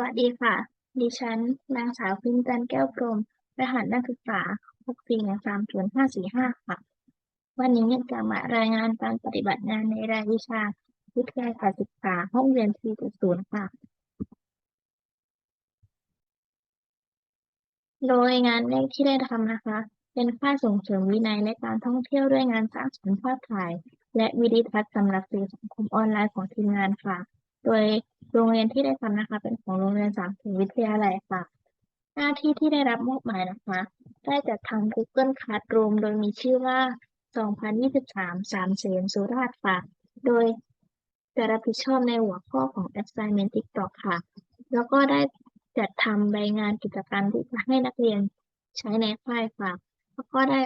วัสดีค่ะ ดิฉัน นางสาวพิมจันแก้วพรม รหัสนักศึกษา6413055ค่ะ วันนี้จะมารายงานการปฏิบัติงานในรายวิชา วิทยาศาสตร์ศึกษาห้องเรียน 4.0 ค่ะ โดยงานแรกที่ได้ทำนะคะ เป็นค่าส่งเสริมวินัยและการท่องเที่ยวด้วยงานสร้างสรรค์ภาพถ่าย และวิดีทัศน์สำหรับสื่อสังคมออนไลน์ของทีมงานค่ะ โดย โรงเรียนที่ได้ทำนะคะ เป็นของโรงเรียนสามสิงวิทยาลัยค่ะ หน้าที่ที่ได้รับมอบหมายนะคะ ได้จัดทำ Google Classroom โดยมีชื่อว่า 2023สามเสนสุราษฎร์ค่ะ โดยจะรับผิดชอบในหัวข้อของ assignment TikTok ค่ะ แล้วก็ได้จัดทำใบงานกิจกรรมที่จะให้นักเรียนใช้ในค่ายค่ะ แล้วก็ได้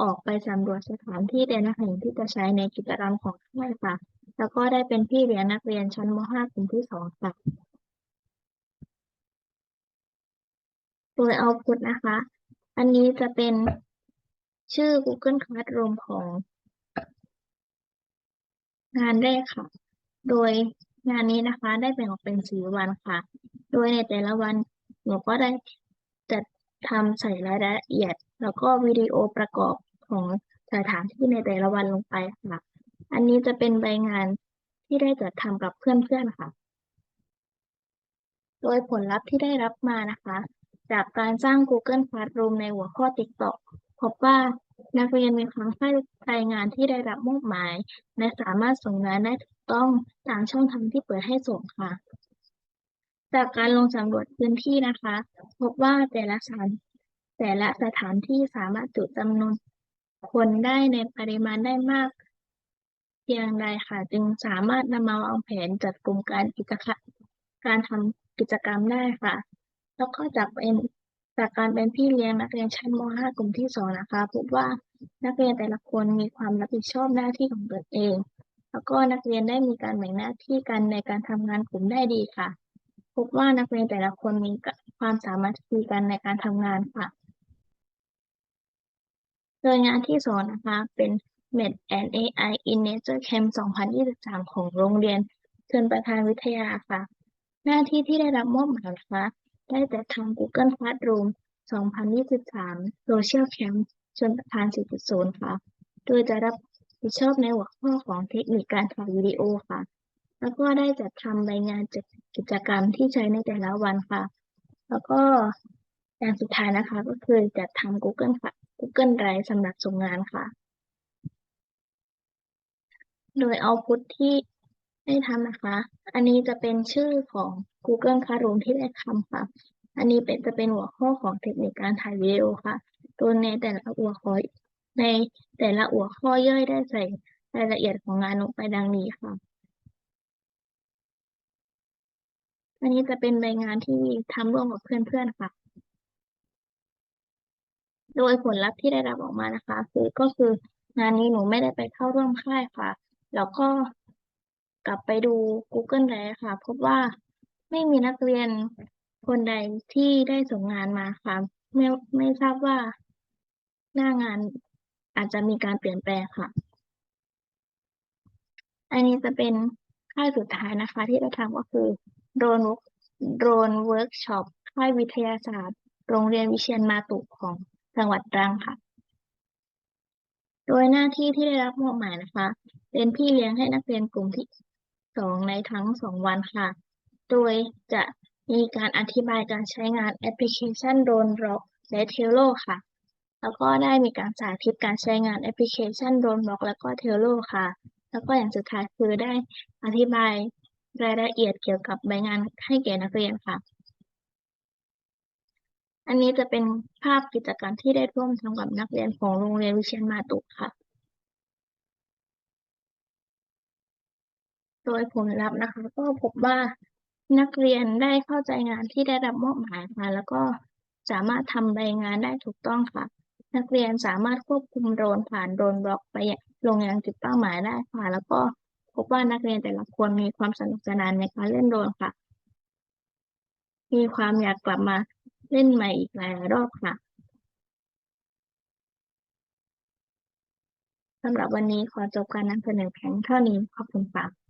ออกไปสำรวจสถานที่แต่ละแห่งที่จะใช้ในกิจกรรมของค่ายค่ะ แล้วก็ได้เป็นพี่เลี้ยงนักเรียนชั้นม .5 กลุ่มที่สองค่ะ โดยเอาพุทนะคะ อันนี้จะเป็นชื่อ Google Classroom ของงานแรกค่ะ โดยงานนี้นะคะ ได้แบ่งออกเป็นสี่วันค่ะ โดยในแต่ละวันหนูก็ได้จัดทำใส่รายละเอียด แล้วก็วิดีโอประกอบของสถานที่ในแต่ละวันลงไปค่ะ อันนี้จะเป็นใบงานที่ได้จัดทำกับเพื่อนๆค่ะ โดยผลลัพธ์ที่ได้รับมานะคะ จากการสร้าง Google Classroom ในหัวข้อ TikTok พบว่านักเรียนมีความเข้าใจงานที่ได้รับมอบหมาย และสามารถส่งงานได้ถูกต้องตามช่องทางที่เปิดให้ส่งค่ะ จากการลงสำรวจพื้นที่นะคะ พบว่าแต่ละสถานแต่ละสถานที่สามารถจุจำนวนคนได้ในปริมาณได้มาก พียงใดค่ะ จึงสามารถนำมาวางแผนจัดกลุ่มการกิจกรรมการทำกิจกรรมได้ค่ะ แล้วก็จากเป็นจากการเป็นพี่เลี้ยงนักเรียนชั้นม .5 กลุ่มที่สองนะคะพบว่านักเรียนแต่ละคนมีความรับผิดชอบหน้าที่ของตนเอง แล้วก็นักเรียนได้มีการแบ่งหน้าที่กันในการทำงานกลุ่มได้ดีค่ะ พบว่านักเรียนแต่ละคนมีความสามารถที่กันในการทำงานค่ะ โดยงานที่สองนะคะเป็น Med and AI in Nature Camp 2023 ของโรงเรียนเชิญประธานวิทยาค่ะ หน้าที่ที่ได้รับมอบหมายนะคะได้จัดทำ Google Classroom 2023 Social Camp ชนประธาน 4.0 ค่ะ โดยจะรับผิดชอบในหัวข้อของเทคนิคการถ่ายวิดีโอค่ะ แล้วก็ได้จัดทำใบงานจกิจกรรมที่ใช้ในแต่ละวันค่ะ แล้วก็อย่างสุดท้ายนะคะก็คือจัดทำ Google ค่ะ Google Drive สำหรับส่งงานค่ะ โดยเอาพุทที่ได้ทำนะคะ อันนี้จะเป็นชื่อของ Google Classroom ที่ได้ทำค่ะ อันนี้เป็นจะเป็นหัวข้อของเทคนิคการถ่ายวิดีโอค่ะ โดยในแต่ละหัวข้อในแต่ละหัวข้อย่อยได้ใส่รายละเอียดของงานลงไปดังนี้ค่ะ อันนี้จะเป็นใบงานที่ทำร่วมกับเพื่อนๆค่ะ โดยผลลัพธ์ที่ได้รับออกมานะคะ คือก็คืองานนี้หนูไม่ได้ไปเข้าร่วมค่ายค่ะ แล้วก็กลับไปดู Google Drive ค่ะ พบว่าไม่มีนักเรียนคนใดที่ได้ส่งงานมาค่ะ ไม่ไม่ทราบว่าหน้างานอาจจะมีการเปลี่ยนแปลงค่ะ อันนี้จะเป็นค่ายสุดท้ายนะคะ ที่ได้ทำก็คือโดรนโดรนเวิร์กช็อปค่ายวิทยาศาสตร์ โรงเรียนวิเชียรมาตุของจังหวัดตรังค่ะ โดยหน้าที่ที่ได้รับมอบหมายนะคะ เป็นพี่เลี้ยงให้นักเรียนกลุ่มที่สองในทั้งสองวันค่ะ โดยจะมีการอธิบายการใช้งานแอปพลิเคชันโดรนร็อกและเทโลค่ะ แล้วก็ได้มีการสาธิตการใช้งานแอปพลิเคชันโดรนร็อกและก็เทโลค่ะ แล้วก็อย่างสุดท้ายคือได้อธิบายรายละเอียดเกี่ยวกับใบงานให้แก่นักเรียนค่ะ อันนี้จะเป็นภาพกิจกรรมที่ได้ร่วมทำกับนักเรียนของโรงเรียนวิเชียรมาตุค่ะ โดยผลลัพธ์นะคะ ก็พบว่านักเรียนได้เข้าใจงานที่ได้รับมอบหมายค่ะ แล้วก็สามารถทำใบงานได้ถูกต้องค่ะ นักเรียนสามารถควบคุมโดรนผ่านโดรนบล็อกไปลงยังจุดเป้าหมายได้ค่ะ แล้วก็พบว่านักเรียนแต่ละคนมีความสนุกสนานในการเล่นโดรนค่ะ มีความอยากกลับมา เล่นใหม่อีกหลายรอบค่ะสำหรับวันนี้ขอจบการนำเสนอเพียงเท่านี้ขอบคุณค่ะ